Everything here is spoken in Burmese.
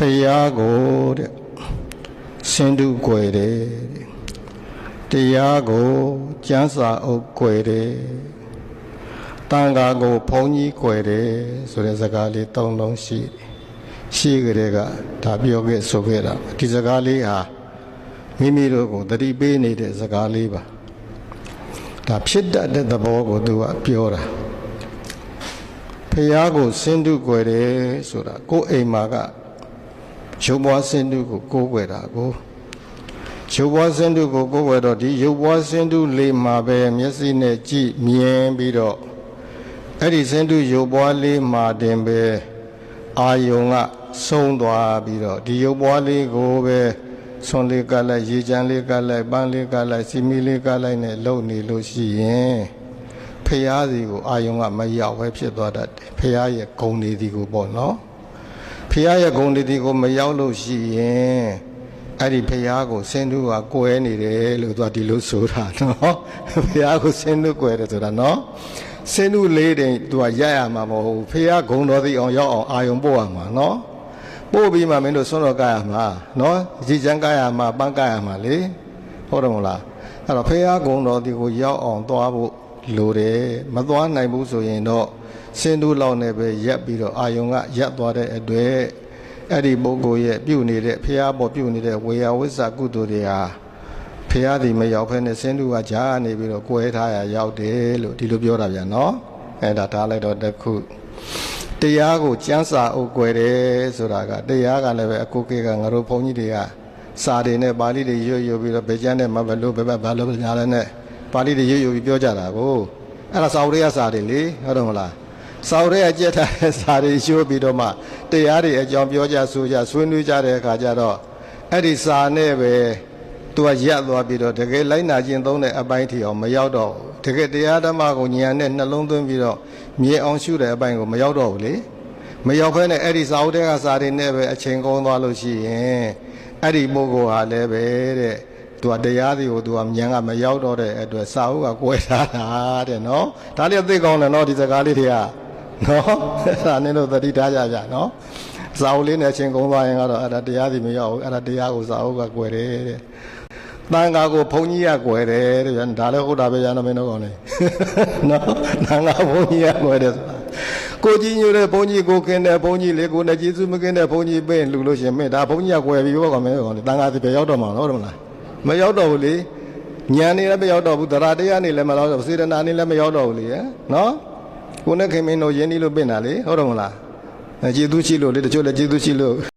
ဖယားကိုတဲ့စင်တုကွယ်တယ်တဲ့တရားကိုကျမ်းစာအုပ်ကွယ်တယ်တန်ခါကိုဘုံကြီးကွယ်တယ်ဆိုတဲ့စကားလေးသုံးလုံးရှိတယ်ရှိကြတဲ့ကဒါပြောခဲ့ဆိုခဲ့တာဒီစကားလေးဟာမိမိတို့ကိုသတိပေးနေတဲ့စကားလေးပါဒါဖြစ်တတ်တဲ့သဘောကိုသူကပြောတာဖယားကိုစင်တုကွယ်တယ်ဆိုတာကိုယ်အိမ်မှာက ရုပ်ဘွားစင်တုကိုကိုးကွယ်တာကိုရုပ်ဘွားစင်တုကိုကိုးကွယ်တော့ဒီရုပ်ဘွားစင်တုလေးမှာပဲမျက်စိနဲ့ကြည့်မြင်ပြီးတော့အဲ့ဒီစင်တုရုပ်ဘွားလေးမှာတင်ပဲအာယုံကဆုံးသွားပြီးတော့ဒီရုပ်ဘွားလေးကိုပဲဆွန်လေးကလိုက်ရေချမ်းလေးကလိုက်ပန်းလေးကလိုက်စီမီလေးကလိုက်နဲ့လုံနေလို့ရှိရင်ဖះစီကိုအာယုံကမရောက်ပဲဖြစ်သွားတတ်တယ်ဖះရဲ့ဂုံနေဒီကိုပေါ့နော် ဖះရဲ့ဂုံနေဒီကိုမရောက်လို့ရှိရင်အဲ့ဒီဖះကိုစင်တူကကွဲနေတယ်လို့သူကဒီလိုဆိုတာနော်ဖះကိုစင်တူကွဲတယ်ဆိုတာနော်စင်တူလေးတင်သူကရက်ရမှာမဟုတ်ဘူးဖះဂုံတော်သိအောင်ရောက်အောင်အာယုံပို့ရမှာနော်ပို့ပြီးမှမင်းတို့ဆွမ်းတော်ကရမှာနော်ကြည်ချမ်းကရမှာပန်းကရမှာလေဟုတ်တယ်မဟုတ်လားအဲ့တော့ဖះဂုံတော်ဒီကိုရောက်အောင်သွားဖို့လိုတယ်မသွားနိုင်ဘူးဆိုရင်တော့ စင်တူလောက်နဲ့ပဲရက်ပြီးတော့အာယုံကရက်သွားတဲ့အတွက်အဲ့ဒီပုဂ္ဂိုလ်ရဲ့ပြုတ်နေတဲ့ဖះပေါ်ပြုတ်နေတဲ့ဝေယဝိဇ္ဇကုသိုလ်တွေဟာဖះဒီမရောက်ဖဲနဲ့စင်တူကဂျားနေပြီးတော့ကွဲထားရရောက်တယ်လို့ဒီလိုပြောတာဗျာနော်အဲ့ဒါထားလိုက်တော့တစ်ခုတရားကိုကျမ်းစာအုပ်ကွယ်တယ်ဆိုတာကတရားကလည်းပဲအကုကေကငါတို့ဘုန်းကြီးတွေကစာတွေနဲ့ပါဠိတွေရွတ်ရွတ်ပြီးတော့ဗေကျမ်းနဲ့မဘလို့ဘယ်ဘက်ဘာလို့ညာလဲနဲ့ပါဠိတွေရွတ်ရွတ်ပြီးပြောကြတာကိုအဲ့ဒါစာအုပ်တွေကစာတွေလေဟုတ်တယ်မလား စာအုပ်တွေကကြက်ထားတဲ့စာတွေရွတ်ပြီးတော့မှတရားတွေအကြောင်းပြောကြဆိုကြဆွေးနွေးကြတဲ့အခါကျတော့အဲ့ဒီစာနဲ့ပဲသူကရက်သွားပြီးတော့တကယ်လိုက်နာကျင့်သုံးတဲ့အပိုင်းထီအောင်မရောက်တော့ဘူးတကယ်တရားဓမ္မကိုဉာဏ်နဲ့နှလုံးသွင်းပြီးတော့မြင်အောင်ရှုတဲ့အပိုင်းကိုမရောက်တော့ဘူးလေမရောက်ဖဲနဲ့အဲ့ဒီစာအုပ်တွေကစာတွေနဲ့ပဲအချိန်ကုန်သွားလို့ရှိရင်အဲ့ဒီပုဂ္ဂိုလ်ဟာလည်းပဲတဲ့သူကတရားစီကိုသူကဉာဏ်ကမရောက်တော့တဲ့အတွက်စာအုပ်ကကွဲထားတာတဲ့နော်ဒါလေးသိကောင်းတယ်နော်ဒီစကားလေးတွေက နော်အဲ့ဒါနည်းလို့သတိထားကြကြနော်စာအုပ်လေးနဲ့အချိန်ကုန်သွားရင်ကတော့အဲ့ဒါတရားစီမရောက်ဘူးအဲ့ဒါတရားကိုစာအုပ်ကကွဲတယ်တဲ့တန်ခါကိုဘုန်းကြီးကကွယ်တယ်တဲ့ဗျာဒါလည်းဟုတ်တာပဲရနော်မင်းတို့ကောင်လေနော်တန်ခါဘုန်းကြီးကကွယ်တယ်ဆိုတာကိုကြီးညိုတဲ့ဘုန်းကြီးကိုခင်းတဲ့ဘုန်းကြီးလေကိုနဲ့ကျေးဇူးမကင်းတဲ့ဘုန်းကြီးပင်းလူလို့ရှင်မင်းဒါဘုန်းကြီးကကွယ်ပြီဘောကောင်မင်းကောင်လေတန်ခါစီပဲရောက်တော့မှာနော်ဟုတ်မလားမရောက်တော့ဘူးလေညာနေလည်းမရောက်တော့ဘူးတရားတရားနေလည်းမရောက်တော့ဘူးစေတနာနေလည်းမရောက်တော့ဘူးလေနော် ကိုနဲ့ခင်မင်းတို့ယင်းဒီလို့ပင့်တာလေဟုတ်တယ်မလားကျေးဇူးရှိလို့လေတချို့လည်းကျေးဇူးရှိလို့